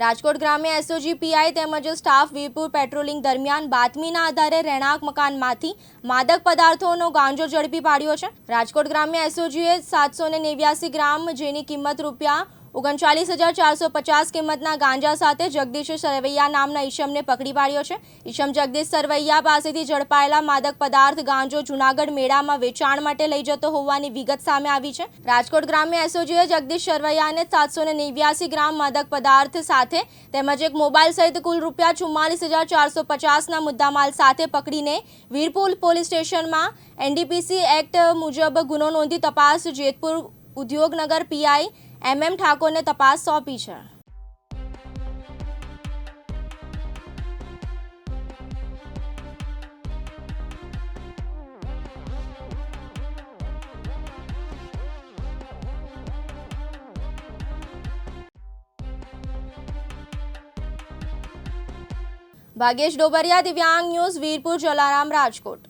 રાજકોટ ગ્રામે SOG PI તેમજ staff Virpur patrolling દરમિયાન બાતમીના આધારે રહેણાંક મકાનમાંથી માદક પદાર્થોનો ગાંજો ઝડપી પાડ્યો છે. રાજકોટ ગ્રામ્ય એસઓજીએ સાતસો નેવ્યાસી ગ્રામ જેની કિંમત રૂપિયા ઓગણચાલીસ હજાર ચારસો પચાસ કિંમતના ગાંજા સાથે જગદીશ સરવૈયા નામના ઈશમને પકડી પાડ્યો છે. ઈશમ જગદીશ સરવૈયા પાસેથી ઝડપાયેલા માદક પદાર્થ ગાંજો જૂનાગઢ મેળામાં વેચાણ માટે લઈ જતો હોવાની વિગત સામે આવી છે. રાજકોટ ગ્રામ્ય એસઓજીએ જગદીશ સરવૈયાને સાતસો નેવ્યાસી ગ્રામ માદક પદાર્થ સાથે તેમજ એક મોબાઈલ સહિત કુલ રૂપિયા ચુમ્માલીસ હજાર ચારસો પચાસના મુદ્દામાલ સાથે પકડીને વીરપુર પોલીસ સ્ટેશનમાં એનડીપીસી એક્ટ મુજબ ગુનો નોંધી તપાસ જેતપુર ઉદ્યોગનગર પીઆઈ એમ એમ ઠાકોરને તપાસ સોંપી છે ભાગેશ ડોબરિયા દિવ્યાંગ ન્યૂઝ વીરપુર જલારામ રાજકોટ